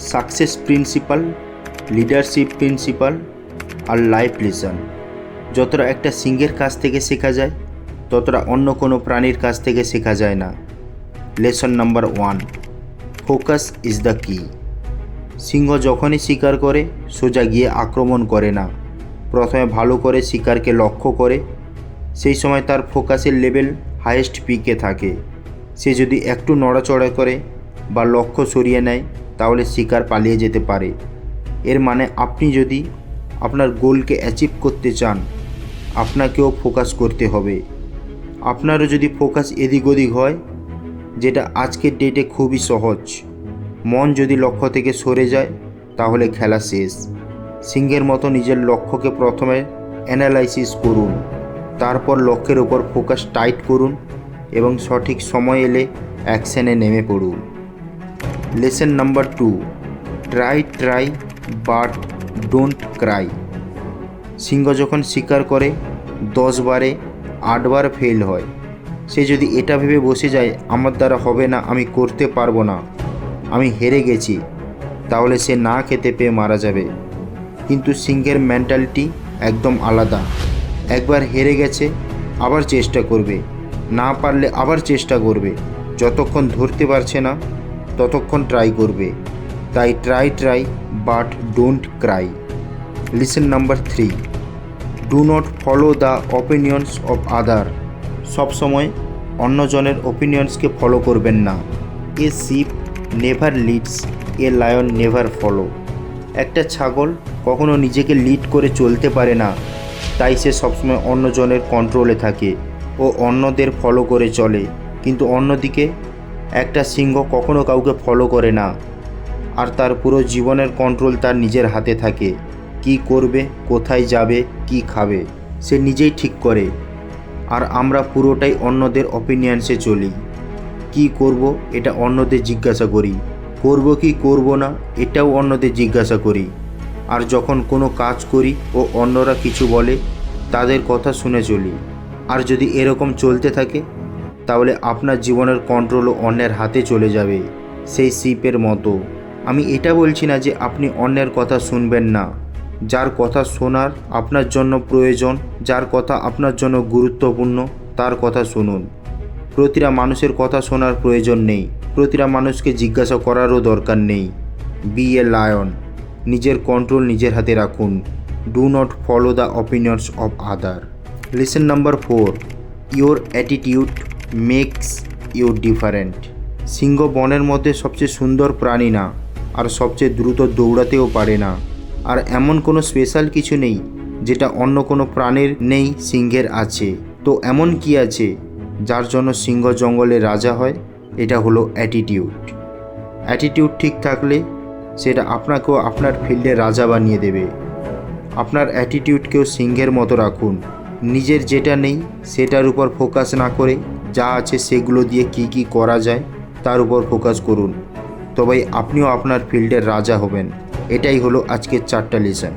Success principle leadership principle আর life lesson যতটা একটা সিংহের কাছ থেকে শেখা যায়, ততটা অন্য কোনো প্রাণীর কাছ থেকে শেখা যায় না। Lesson number one focus is the কি সিংহ যখনই শিকার করে, সোজা গিয়ে আক্রমণ করে না। প্রথমে ভালো করে শিকারকে লক্ষ্য করে, সেই সময় তার ফোকাসের লেভেল হায়েস্ট পিকে থাকে। সে যদি একটু নড়াচড়া করে বা লক্ষ্য সরিয়ে নেয় তাহলে শিকার পালিয়ে যেতে পারে। এর মানে আপনি যদি আপনার গোলকে অ্যাচিভ করতে চান, আপনাকেও ফোকাস করতে হবে। আপনারও যদি ফোকাস এদিক ওদিক হয়, যেটা আজকের ডেটে খুবই সহজ। মন যদি লক্ষ্য থেকে সরে যায়, তাহলে খেলা শেষ। সিংহের মতো নিজের লক্ষ্যকে প্রথমে অ্যানালাইসিস করুন। তারপর লক্ষ্যের ওপর ফোকাস টাইট করুন এবং সঠিক সময় এলে অ্যাকশানে নেমে পড়ুন। Lesson number two try try but don't cry সিংহ যখন শিকার করে, দশ বারে আটবার ফেল হয়। সে যদি এটা ভেবে বসে যায়, আমার দ্বারা হবে না, আমি করতে পারব না, আমি হেরে গেছি তাহলে সে না খেতে পেয়ে মারা যাবে। কিন্তু সিংহের মেন্টালিটি একদম আলাদা। একবার হেরে গেছে, আবার চেষ্টা করবে। না পারলে আবার চেষ্টা করবে। যতক্ষণ ধরতে পারছে না ততক্ষণ ট্রাই করবে। তাই try try but don't cry lesson number three do not follow the opinions of other সবসময় অন্যজনের ওপিনিয়ন্সকে ফলো করবেন না। A sheep never leads a lion never follow একটা ছাগল কখনো নিজেকে লিড করে চলতে পারে না, তাই সে সবসময় অন্যজনের কন্ট্রোলে থাকে ও অন্যদের ফলো করে চলে। কিন্তু অন্যদিকে একটা সিংহ কখনো কাউকে ফলো করে না। আর তার পুরো জীবনের কন্ট্রোল তার নিজের হাতে থাকে। কি করবে, কোথায় যাবে, কি খাবে, সে নিজেই ঠিক করে। আর আমরা পুরোটাই অন্যদের অপিনিয়ন্সে চলি। কি করব, এটা অন্যদের জিজ্ঞাসা করি। করব কি করব না, এটাও অন্যদের জিজ্ঞাসা করি। আর যখন কোনো কাজ করি ও অন্যরা কিছু বলে, তাদের কথা শুনে চলি। আর যদি এরকম চলতে থাকে তাহলে আপনার জীবনের কন্ট্রোলও অন্যের হাতে চলে যাবে, সেই শিপের মতো। আমি এটা বলছি না যে আপনি অন্যের কথা শুনবেন না। যার কথা শোনার আপনার জন্য প্রয়োজন, যার কথা আপনার জন্য গুরুত্বপূর্ণ, তার কথা শুনুন। প্রতিটা মানুষের কথা শোনার প্রয়োজন নেই। প্রতিটা মানুষকে জিজ্ঞাসা করারও দরকার নেই। বি এ লায়ন নিজের কন্ট্রোল নিজের হাতে রাখুন। Do not follow the opinions of other lesson number four your attitude makes you different সিংহ বনের মধ্যে সবচেয়ে সুন্দর প্রাণী না, আর সবচেয়ে দ্রুত দৌড়াতেও পারে না। আর এমন কোনো স্পেশাল কিছু নেই, যেটা অন্য কোনো প্রাণীর নেই, সিংহের আছে। তো এমন কি আছে, যার জন্য সিংহ জঙ্গলে রাজা হয়? এটা হলো অ্যাটিটিউড অ্যাটিটিউড ঠিক থাকলে সেটা আপনাকেও আপনার ফিল্ডে রাজা বানিয়ে দেবে। আপনার অ্যাটিটিউডকেও সিংহের মতো রাখুন। নিজের যেটা নেই, সেটার উপর ফোকাস না করে যা আছে সেগুলো দিয়ে কি কি করা যায়, তার উপর ফোকাস করুন। তবে আপনিও আপনার ফিল্ডের রাজা হবেন। এটাই হলো আজকের চারটা লেসন।